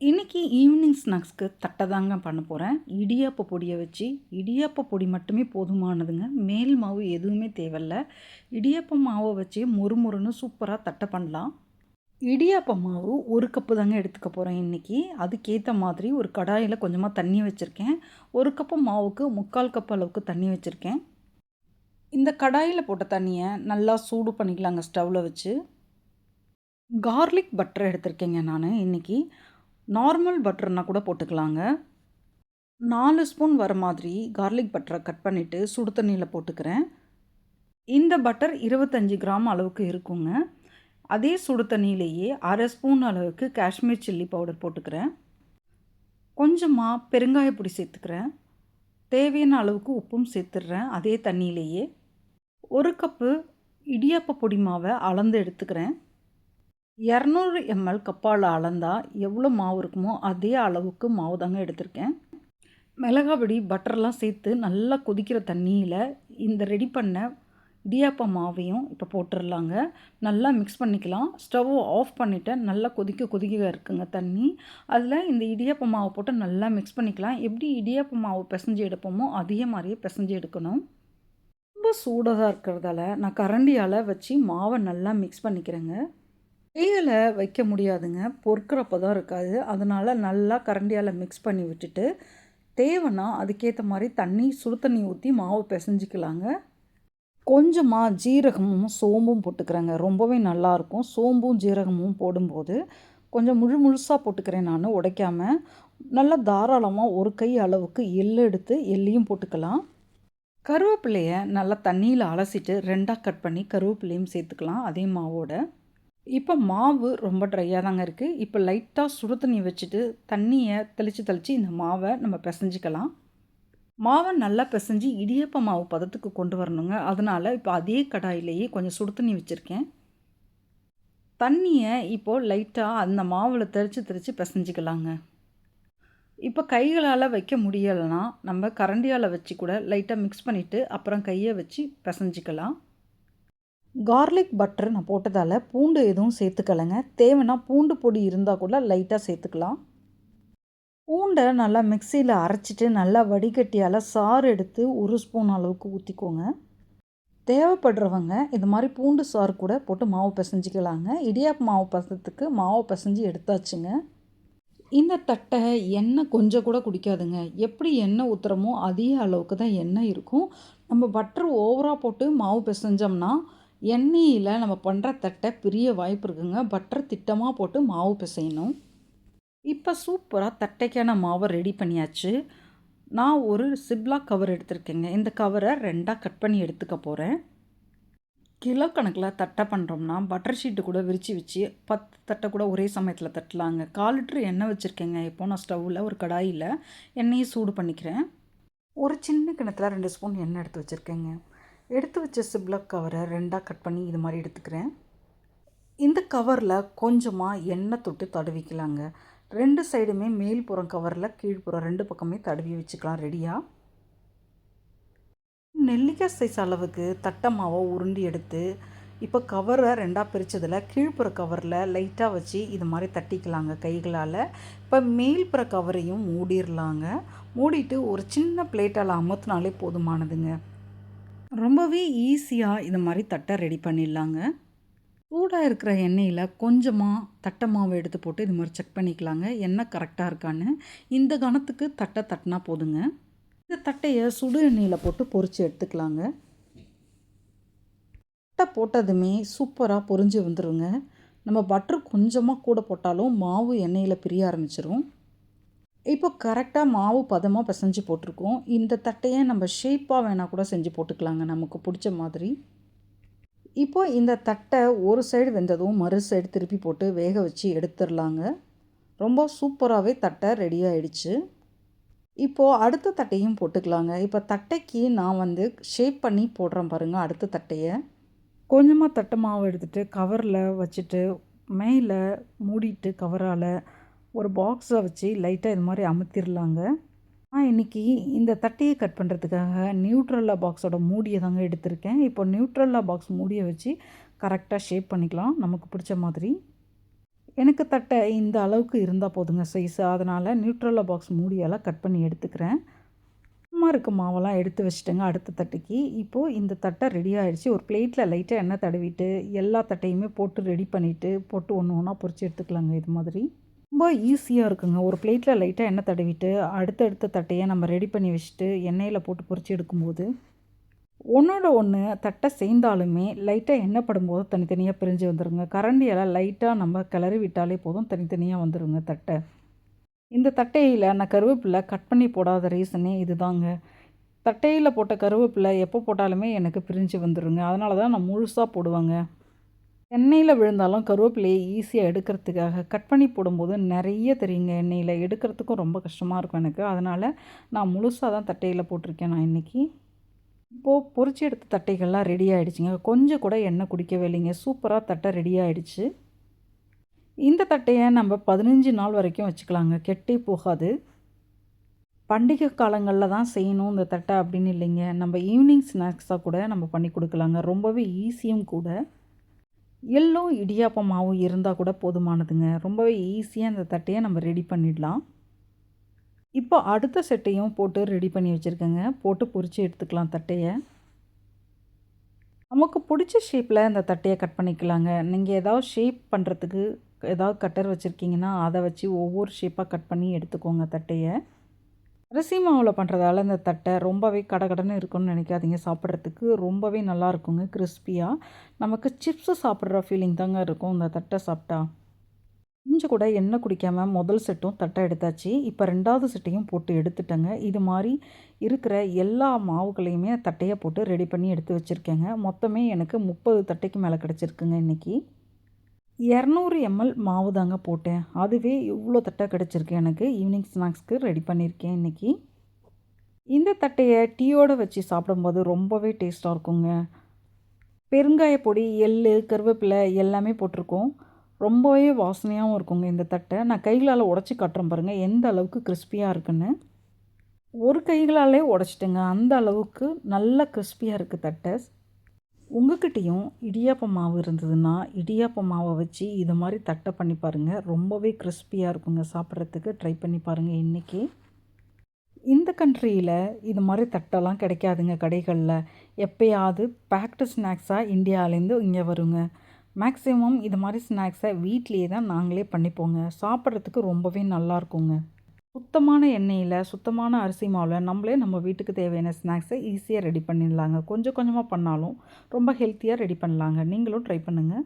இன்றைக்கி ஈவினிங் ஸ்நாக்ஸ்க்கு தட்டை தாங்க பண்ண போகிறேன் இடியாப்ப பொடியை வச்சு இடியாப்ப பொடி மட்டுமே போதுமானதுங்க. மேல் மாவு எதுவுமே தேவையில்ல. இடியாப்ப மாவை வச்சு மொறுமொறுன்னு சூப்பராக தட்டை பண்ணலாம். இடியாப்ப மாவு ஒரு கப்பு தாங்க எடுத்துக்க போகிறேன் இன்றைக்கி அதுக்கேற்ற மாதிரி ஒரு கடாயில் கொஞ்சமாக தண்ணி வச்சுருக்கேன். ஒரு கப்பு மாவுக்கு முக்கால் கப் அளவுக்கு தண்ணி வச்சுருக்கேன். இந்த கடாயில் போட்ட தண்ணியை நல்லா சூடு பண்ணிக்கலாங்க ஸ்டவ்வில் வச்சு. கார்லிக் பட்டர் எடுத்திருக்கேங்க நான் இன்றைக்கி நார்மல் பட்டர்னா கூட போட்டுக்கலாங்க. நாலு ஸ்பூன் வர மாதிரி கார்லிக் பட்டரை கட் பண்ணிவிட்டு சுடு தண்ணியில் போட்டுக்கிறேன். இந்த பட்டர் இருபத்தஞ்சி கிராம் அளவுக்கு இருக்குங்க. அதே சுடு தண்ணியிலேயே அரை ஸ்பூன் அளவுக்கு காஷ்மீர் சில்லி பவுடர் போட்டுக்கிறேன். கொஞ்சமாக பெருங்காய பொடி சேர்த்துக்கிறேன். தேவையான அளவுக்கு உப்பும் சேர்த்துடுறேன். அதே தண்ணியிலேயே ஒரு கப்பு இடியாப்ப பொடி மாவை அளந்து எடுத்துக்கிறேன். இரநூறு எம்எல் கப்பால் அளந்தால் எவ்வளோ மாவு இருக்குமோ அதே அளவுக்கு மாவு தாங்க எடுத்திருக்கேன். மிளகாபொடி பட்டர்லாம் சேர்த்து நல்லா கொதிக்கிற தண்ணியில் இந்த ரெடி பண்ண இடியாப்ப மாவையும் இப்போ போட்டுடலாங்க நல்லா மிக்ஸ் பண்ணிக்கலாம். ஸ்டவ் ஆஃப் பண்ணிவிட்டு நல்லா கொதிக்க கொதிக்க இருக்குங்க தண்ணி. அதில் இந்த இடியாப்ப மாவை போட்டு நல்லா மிக்ஸ் பண்ணிக்கலாம். எப்படி இடியாப்ப மாவு பிசைஞ்சு எடுப்போமோ அதே மாதிரியே பிசைஞ்சு எடுக்கணும். ரொம்ப சூடாக இருக்கிறதால நான் கரண்டியால் வச்சு மாவை நல்லா மிக்ஸ் பண்ணிக்கிறேங்க. கையில் வைக்க முடியாதுங்க. பொறுக்கிறப்ப தான் இருக்காது. அதனால் நல்லா கரண்டியால் மிக்ஸ் பண்ணி விட்டுட்டு தேவைன்னா அதுக்கேற்ற மாதிரி தண்ணி சுடு தண்ணி ஊற்றி மாவு பிசைஞ்சிக்கலாங்க. கொஞ்சமாக ஜீரகமும் சோம்பும் போட்டுக்கிறேங்க. ரொம்பவே நல்லாயிருக்கும் சோம்பும் ஜீரகமும் போடும்போது கொஞ்சம் முழு முழுசாக போட்டுக்கிறேன் நான் உடைக்காமல் நல்லா தாராளமாக ஒரு கை அளவுக்கு எள் எடுத்து எள்ளையும் போட்டுக்கலாம். கருவேப்பிலையை நல்லா தண்ணியில் அலசிட்டு ரெண்டாக கட் பண்ணி கருவேப்பிலையும் சேர்த்துக்கலாம் அதே மாவோட. இப்போ மாவு ரொம்ப ட்ரையாக தாங்க இருக்குது இப்போ லைட்டாக சுடு தண்ணி வச்சுட்டு தண்ணியை தெளித்து தெளித்து இந்த மாவை நம்ம பிசைஞ்சிக்கலாம். மாவை நல்லா பிசைஞ்சு இடியப்ப மாவு பதத்துக்கு கொண்டு வரணுங்க. அதனால் இப்போ அதே கடாயிலேயே கொஞ்சம் சுடு தண்ணி வச்சுருக்கேன். தண்ணியை இப்போது லைட்டாக அந்த மாவில் தெளித்து தெளித்து பிசைஞ்சிக்கலாங்க. இப்போ கைகளால் வைக்க முடியலைன்னா நம்ம கரண்டியால் வச்சு கூட லைட்டாக மிக்ஸ் பண்ணிவிட்டு அப்புறம் கையை வச்சு பிசைஞ்சிக்கலாம். கார்லிக் பட்டர் நான் போட்டதால் பூண்டு எதுவும் சேர்த்துக்கலைங்க. தேவைன்னா பூண்டு பொடி இருந்தால் கூட லைட்டாக சேர்த்துக்கலாம். பூண்டை நல்லா மிக்சியில் அரைச்சிட்டு நல்லா வடிகட்டியால் சாறு எடுத்து ஒரு ஸ்பூன் அளவுக்கு ஊற்றிக்கோங்க தேவைப்படுறவங்க இது மாதிரி பூண்டு சாறு கூட போட்டு மாவு பிசைஞ்சிக்கலாங்க. இடியாப்பு மாவு பசத்துக்கு மாவு பிசைஞ்சு எடுத்தாச்சுங்க. இந்த தட்டை எண்ணெய் கொஞ்சம் கூட குடிக்காதுங்க. எப்படி எண்ணெய் ஊற்றுறமோ அதே அளவுக்கு தான் எண்ணெய் இருக்கும். நம்ம பட்டர் ஓவராக போட்டு மாவு பிசைஞ்சோம்னா எண்ணெயில் நம்ம பண்ணுற தட்டை பிரிய வாய்ப்பு இருக்குங்க. பட்டர் திட்டமாக போட்டு மாவு பிசையணும். இப்போ சூப்பராக தட்டைக்கான மாவை ரெடி பண்ணியாச்சு. நான் ஒரு சிப்லாக் கவர் எடுத்திருக்கேங்க. இந்த கவரை ரெண்டாக கட் பண்ணி எடுத்துக்க போகிறேன் கிலோ கணக்கில் தட்டை பண்ணுறோம்னா பட்டர் ஷீட்டு கூட விரித்து வச்சு பத்து தட்டை கூட ஒரே சமயத்தில் தட்டலாங்க. கால் லிட்ரு எண்ணெய் வச்சுருக்கேங்க. இப்போ நான் ஸ்டவ்வில் ஒரு கடாயில் எண்ணெயை சூடு பண்ணிக்கிறேன். ஒரு சின்ன கிணத்துல ரெண்டு ஸ்பூன் எண்ணெய் எடுத்து வச்சுருக்கேங்க. எடுத்து வச்ச சிப்லக் கவரை ரெண்டாக கட் பண்ணி இது மாதிரி எடுத்துக்கிறேன். இந்த கவரில் கொஞ்சமாக எண்ணெய் தொட்டு தடவிக்கலாங்க. ரெண்டு சைடுமே மேல்புறம் கவரில் கீழ்ப்புறம் ரெண்டு பக்கமே தடவி வச்சுக்கலாம் ரெடியாக நெல்லிக்காய் சைஸ் அளவுக்கு தட்டை மாவை உருண்டி எடுத்து இப்போ கவரை ரெண்டாக பிரித்ததில் கீழ்ப்புற கவரில் லைட்டாக வச்சு இது மாதிரி தட்டிக்கலாங்க கைகளால். இப்போ மேல்புற கவரையும் மூடிடலாங்க மூடிட்டு ஒரு சின்ன பிளேட்டால் அமர்த்தினாலே போதுமானதுங்க. ரொம்பவே ஈஸியாக இந்த மாதிரி தட்டை ரெடி பண்ணிடலாங்க. சூடாக இருக்கிற எண்ணெயில் கொஞ்சமாக தட்டை மாவு எடுத்து போட்டு இது மாதிரி செக் பண்ணிக்கலாங்க. எண்ணெய் கரெக்டாக இருக்கான்னு. இந்த கணத்துக்கு தட்டை தட்டினா போதுங்க. இந்த தட்டையை சுடு எண்ணெயில் போட்டு பொறிச்சு எடுத்துக்கலாங்க. தட்டை போட்டதுமே சூப்பராக பொறிஞ்சு வந்துடுங்க நம்ம பட்ரு கொஞ்சமாக கூட போட்டாலும் மாவு எண்ணெயில் பிரிய ஆரம்பிச்சிரும். இப்போ கரெக்டாக மாவு பதமாக பிசைஞ்சு போட்டிருக்கோம். இந்த தட்டையை நம்ம ஷேப்பாக வேணால் கூட செஞ்சு போட்டுக்கலாங்க. நமக்கு பிடிச்ச மாதிரி. இப்போ இந்த தட்டை ஒரு சைடு வெந்ததும் மறு சைடு திருப்பி போட்டு வேக வச்சு எடுத்துடலாங்க. ரொம்ப சூப்பராகவே தட்டை ரெடி ஆயிடுச்சு. இப்போது அடுத்த தட்டையும் போட்டுக்கலாங்க. இப்போ தட்டைக்கு நான் வந்து ஷேப் பண்ணி போடுறேன் பாருங்கள் அடுத்த தட்டையை. கொஞ்சமாக தட்டை மாவு எடுத்துகிட்டு கவரில் வச்சுட்டு மேலே மூடிட்டு கவரால் ஒரு பாக்ஸை வச்சு லைட்டாக இது மாதிரி அமுத்திடலாங்க நான் இன்றைக்கி இந்த தட்டையை கட் பண்ணுறதுக்காக நியூட்ரல்லா பாக்ஸோட மூடியை தாங்க எடுத்திருக்கேன். இப்போ நியூட்ரல்லா பாக்ஸ் மூடியை வச்சு கரெக்டாக ஷேப் பண்ணிக்கலாம். நமக்கு பிடிச்ச மாதிரி. எனக்கு தட்டை இந்த அளவுக்கு இருந்தால் போதுங்க சைஸு அதனால் நியூட்ரலா பாக்ஸ் மூடியெல்லாம் கட் பண்ணி எடுத்துக்கிறேன். சும்மா இருக்க மாவெல்லாம் எடுத்து வச்சுட்டேங்க அடுத்த தட்டைக்கு. இப்போது இந்த தட்டை ரெடி ஆகிடுச்சு ஒரு பிளேட்டில் லைட்டாக எண்ணெய் தடவிட்டு எல்லா தட்டையுமே போட்டு ரெடி பண்ணிவிட்டு போட்டு ஒன்று ஒன்றா பொறிச்சு எடுத்துக்கலாங்க இது மாதிரி. ரொம்ப ஈஸியாக இருக்குங்க. ஒரு பிளேட்டில் லைட்டாக எண்ணெய் தடவிட்டு அடுத்தடுத்த தட்டையை நம்ம ரெடி பண்ணி வச்சுட்டு எண்ணெயில் போட்டு பொறிச்சு எடுக்கும்போது ஒன்றோட ஒன்று தட்டை சேர்ந்தாலுமே லைட்டாக எண்ணெய் படும்போது தனித்தனியாக பிரிஞ்சு வந்துடுங்க கரண்டியால் லைட்டாக நம்ம கிளறி விட்டாலே போதும் தனித்தனியாக வந்துடுங்க தட்டை. இந்த தட்டையில் நான் கருவேப்பிலை கட் பண்ணி போடாத ரீசனே இதுதாங்க. தட்டையில் போட்ட கருவேப்பிலை எப்போ போட்டாலுமே எனக்கு பிரிஞ்சு வந்துடுங்க அதனால தான் நான் முழுசாக போடுவேங்க. எண்ணெயில் விழுந்தாலும் கருவேப்பிலையை ஈஸியாக எடுக்கிறதுக்காக கட் பண்ணி போடும்போது நிறைய தெரியுங்க. எண்ணெயில் எடுக்கிறதுக்கும் ரொம்ப கஷ்டமாக இருக்கும் எனக்கு. அதனால் நான் முழுசாக தான் தட்டையில் போட்டிருக்கேன் நான் இன்றைக்கி இப்போது பொரிச்சு எடுத்த தட்டைகள்லாம் ரெடி ஆகிடுச்சிங்க கொஞ்சம் கூட எண்ணெய் குடிக்கவே இல்லைங்க. சூப்பராக தட்டை ரெடி ஆகிடுச்சு இந்த தட்டையை நம்ம பதினஞ்சு நாள் வரைக்கும் வச்சுக்கலாங்க. கெட்டே போகாது. பண்டிகை காலங்களில் தான் செய்யணும் இந்த தட்டை அப்படின்னு இல்லைங்க. நம்ம ஈவினிங் ஸ்நாக்ஸாக கூட நம்ம பண்ணி கொடுக்கலாங்க. ரொம்பவே ஈஸியும் கூட. எள்ளும் இடியாப்ப மாவும் இருந்தால் கூட போதுமானதுங்க. ரொம்பவே ஈஸியாக இந்த தட்டையை நம்ம ரெடி பண்ணிடலாம். இப்போ அடுத்த செட்டையும் போட்டு ரெடி பண்ணி வச்சுருக்கேங்க. போட்டு பொறிச்சு எடுத்துக்கலாம் தட்டையை. நமக்கு பிடிச்ச ஷேப்பில் இந்த தட்டையை கட் பண்ணிக்கலாங்க. நீங்கள் ஏதாவது ஷேப் பண்ணுறதுக்கு ஏதாவது கட்டர் வச்சுருக்கீங்கன்னா அதை வச்சு ஒவ்வொரு ஷேப்பாக கட் பண்ணி எடுத்துக்கோங்க தட்டையை. அரிசி மாவில் பண்ணுறதால இந்த தட்டை ரொம்பவே கடகடன்னு இருக்கும்னு நினைக்காதீங்க. சாப்பிட்றதுக்கு ரொம்பவே நல்லா இருக்குங்க கிறிஸ்பியாக நமக்கு சிப்ஸு சாப்பிட்ற ஃபீலிங் தாங்க இருக்கும் இந்த தட்டை சாப்பிட்டா. கொஞ்சம் கூட எண்ணெய் குடிக்காமல் முதல் செட்டும் தட்டை எடுத்தாச்சு. இப்போ ரெண்டாவது செட்டையும் போட்டு எடுத்துட்டேங்க. இது மாதிரி இருக்கிற எல்லா மாவுகளையுமே தட்டையை போட்டு ரெடி பண்ணி எடுத்து வச்சுருக்கேங்க. மொத்தமே எனக்கு முப்பது தட்டைக்கு மேலே கிடச்சிருக்குங்க இன்றைக்கி இரநூறு எம்எல் மாவு தாங்க போட்டேன். அதுவே இவ்வளோ தட்டை கிடச்சிருக்கு எனக்கு. ஈவினிங் ஸ்நாக்ஸ்க்கு ரெடி பண்ணியிருக்கேன் இன்றைக்கி இந்த தட்டையை டீயோடு வச்சு சாப்பிடும்போது ரொம்பவே டேஸ்ட்டாக இருக்குங்க. பெருங்காய பொடி எள் கருவேப்பிலை எல்லாமே போட்டிருக்கோம். ரொம்பவே வாசனையாகவும் இருக்குங்க இந்த தட்டை. நான் கைகளால் உடச்சி காட்டுறேன் பாருங்கள் எந்த அளவுக்கு கிறிஸ்பியாக இருக்குன்னு. ஒரு கைகளாலே உடச்சிட்டுங்க. அந்த அளவுக்கு நல்ல கிறிஸ்பியாக இருக்குது தட்டை. உங்கள்கிட்டையும் இடியாப்ப மாவு இருந்ததுன்னா இடியாப்ப மாவை வச்சு இது மாதிரி தட்டை பண்ணி பாருங்கள் ரொம்பவே கிறிஸ்பியாக இருக்குங்க. சாப்பிட்றதுக்கு ட்ரை பண்ணி பாருங்கள் இன்றைக்கி இந்த கண்ட்ரியில் இது மாதிரி தட்டெல்லாம் கிடைக்காதுங்க கடைகளில். எப்போயாவது பேக்டு ஸ்நாக்ஸாக இந்தியாவிலேருந்து இங்கே வருங்க. மேக்ஸிமம் இது மாதிரி ஸ்நாக்ஸை வீட்லேயே தான் நாங்களே பண்ணிப்போங்க. சாப்பிட்றதுக்கு ரொம்பவே நல்லா இருக்குங்க. சுத்தமான எண்ணெயில் சுத்தமான அரிசி மாவில் நம்மளே நம்ம வீட்டுக்கு தேவையான ஸ்நாக்ஸை ஈஸியாக ரெடி பண்ணிடலாங்க. கொஞ்சம் கொஞ்சமாக பண்ணாலும் ரொம்ப ஹெல்த்தியாக ரெடி பண்ணலாங்க. நீங்களும் ட்ரை பண்ணுங்கள்